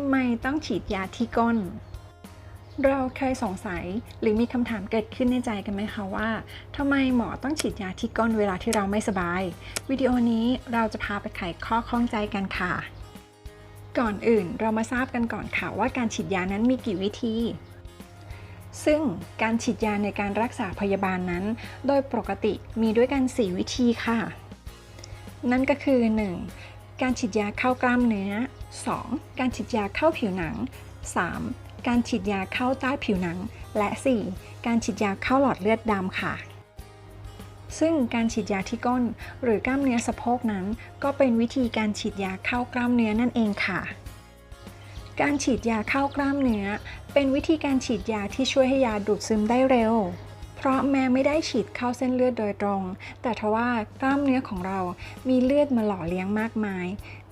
ำไมต้องฉีดยาที่ก้น เราเคยสงสัยหรือมีคำถามเกิดขึ้นในใจกันไหมคะว่าทำไมหมอต้องฉีดยาที่ก้นเวลาที่เราไม่สบาย วิดีโอนี้เราจะพาไปไขข้อข้องใจกันค่ะ ก่อนอื่นเรามาทราบกันก่อนค่ะว่าการฉีดยานั้นมีกี่วิธีซึ่งการฉีดยาในการรักษาพยาบาลนั้น โดยปกติมีด้วยกัน 4 วิธีค่ะ นั่นก็คือ 1. การฉีดยาเข้ากล้ามเนื้อ 2. การฉีดยาเข้าผิวหนัง 3. การฉีดยาเข้าใต้ผิวหนัง และ 4. การฉีดยาเข้าหลอดเลือดดำค่ะ ซึ่งการฉีดยาที่ก้นหรือกล้ามเนื้อสะโพกนั้น ก็เป็นวิธีการฉีดยาเข้ากล้ามเนื้อนั่นเองค่ะ การฉีดยาเข้ากล้ามเนื้อ เป็นวิธีการฉีดยาที่ช่วยให้ยาดูดซึมได้เร็ว เพราะแม้ไม่ได้ฉีดเข้าเส้นเลือดโดยตรง แต่ทว่ากล้ามเนื้อของเรามีเลือดมาหล่อเลี้ยงมากมาย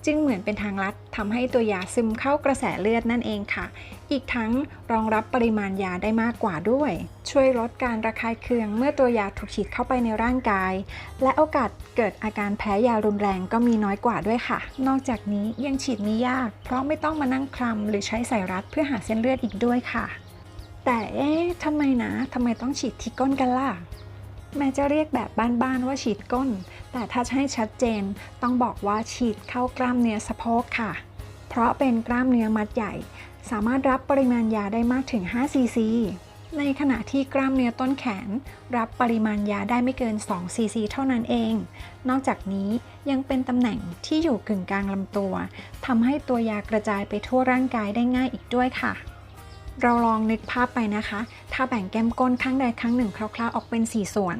จึงเหมือนเป็นทางลัดทำให้ตัวยาซึมเข้ากระแสเลือดนั่นเองค่ะ อีกทั้งรองรับปริมาณยาได้มากกว่าด้วย ช่วยลดการระคายเคืองเมื่อตัวยาถูกฉีดเข้าไปในร่างกาย และโอกาสเกิดอาการแพ้ยารุนแรงก็มีน้อยกว่าด้วยค่ะ นอกจากนี้ยังฉีดไม่ยาก เพราะไม่ต้องมานั่งคลำหรือใช้สายรัดเพื่อหาเส้นเลือดอีกด้วยค่ะ แต่เอ๊ะทำไมนะทำไมต้องฉีดที่ก้นกันล่ะ แม้จะเรียกแบบบ้านๆว่าฉีดก้น แต่ถ้าให้ชัดเจนต้องบอกว่าฉีดเข้ากล้ามเนื้อสะโพกค่ะ เพราะเป็นกล้ามเนื้อมัดใหญ่ สามารถรับปริมาณยาได้มากถึง 5 ซีซี ในขณะที่กล้ามเนื้อต้นแขน รับปริมาณยาได้ไม่เกิน 2 ซีซีเท่านั้นเอง นอกจากนี้ยังเป็นตำแหน่งที่อยู่กึ่งกลางลำตัวทำให้ตัวยากระจายไปทั่วร่างกายได้ง่ายอีกด้วยค่ะ เราลองนึกภาพไปนะคะ ถ้าแบ่งแก้มก้นข้างใดข้างหนึ่งคร่าวๆ ออกเป็น 4 ส่วน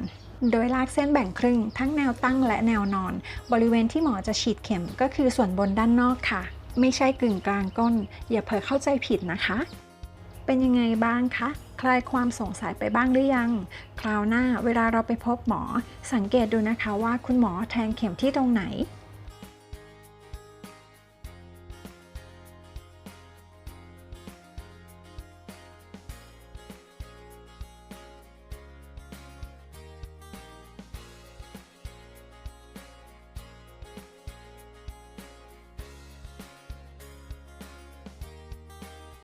โดยลากเส้นแบ่งครึ่ง ทั้งแนวตั้งและแนวนอน บริเวณที่หมอจะฉีดเข็มก็คือส่วนบนด้านนอกค่ะ ไม่ใช่กึ่งกลางก้น อย่าเผลอเข้าใจผิดนะคะ เป็นยังไงบ้างคะ คลายความสงสัยไปบ้างหรือยัง คราวหน้าเวลาเราไปพบหมอ สังเกตดูนะคะว่าคุณหมอแทงเข็มที่ตรงไหน